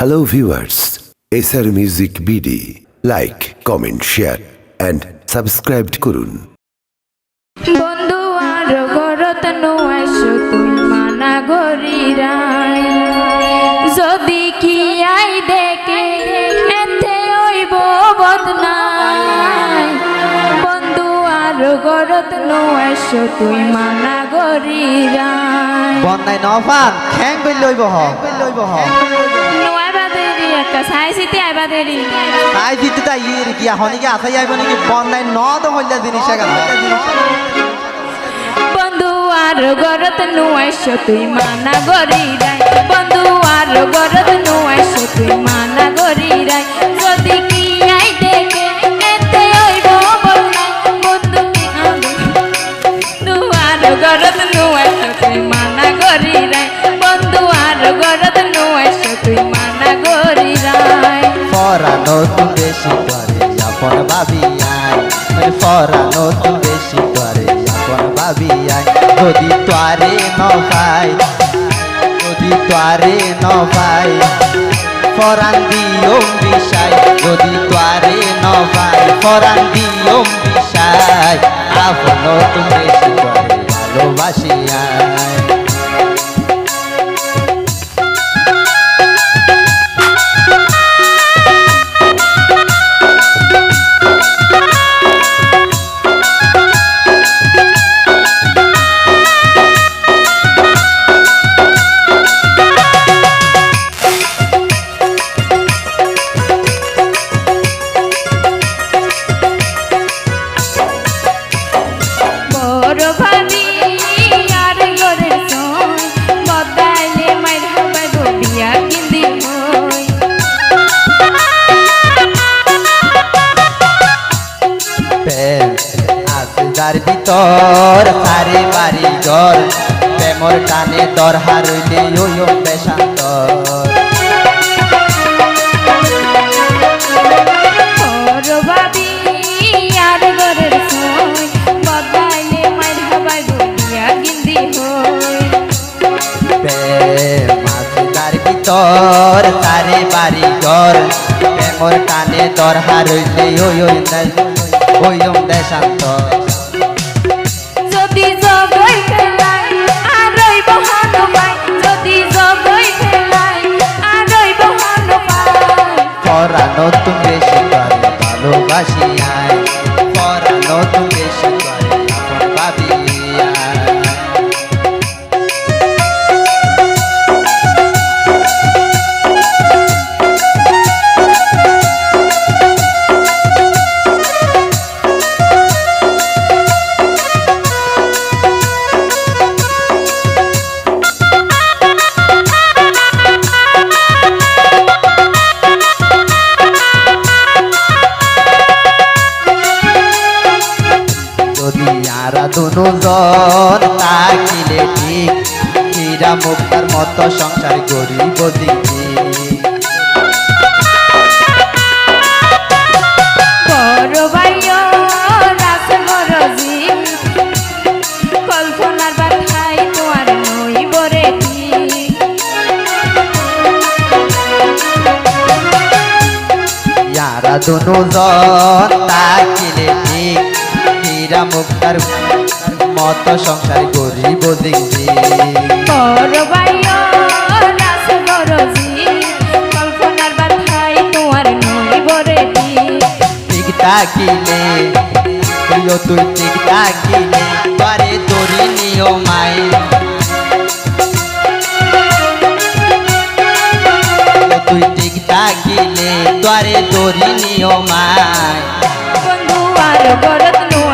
Hello viewers, SR Music BD, like, comment, share and subscribe করুন। বন্ধু আর নোয়াইছো তুই মানা গরিরাই যদি কি আই দেখে এতে হইব বদনাই বন্ধু আর ঘরত নোয়াইছো তুই মানা গরিরাই বন্যায় নফান খ্যাং কই লইব হ। লইব হ। দেরি একটা সাইছিতে আইবা দেরি তাই দিতে তাই ইয়ে কি হনিকে আসাই আইব নাকি? বন্যায় ন তো হইলা জিনিস বন্ধু আর ঘরত নোয়াইছো তুই মানা গরিরাই বন্ধু আর ঘরত নোয়াইছো তুই মানা গরিরাই যদি তুম বেশি করে, এখন ভাবি আই যদি তোয়ারে ন পাই, যদি তোয়ারে ন পাই, ফরান দিয়ম বিষাই, যদি তোয়ারে ন পাই দিয়ম বিষাই আপন তুমি বেশি করে যার ভিতর সারি বাড়ি ঘর প্রেমর টানে দর হারইলে ওই যার ভিতর সারি বাড়ি ঘর প্রেমর টানে দর হারইলে ওই ওই দেশান্তর যদি আরা দুজন তাকিলে ঠিক হীরা মুক্তার মতো সংসার গরিব দিকে। দুজন তাকিলে ঠিক হীরা মুক্তার মতো সংসার গরিব প্রিয় তুই ঠিক তাকিলে পারে তোরি নিও মাই তুই ঠিক তাকিলে তোরে তোরি নিও মাই বন্ধু আর গরত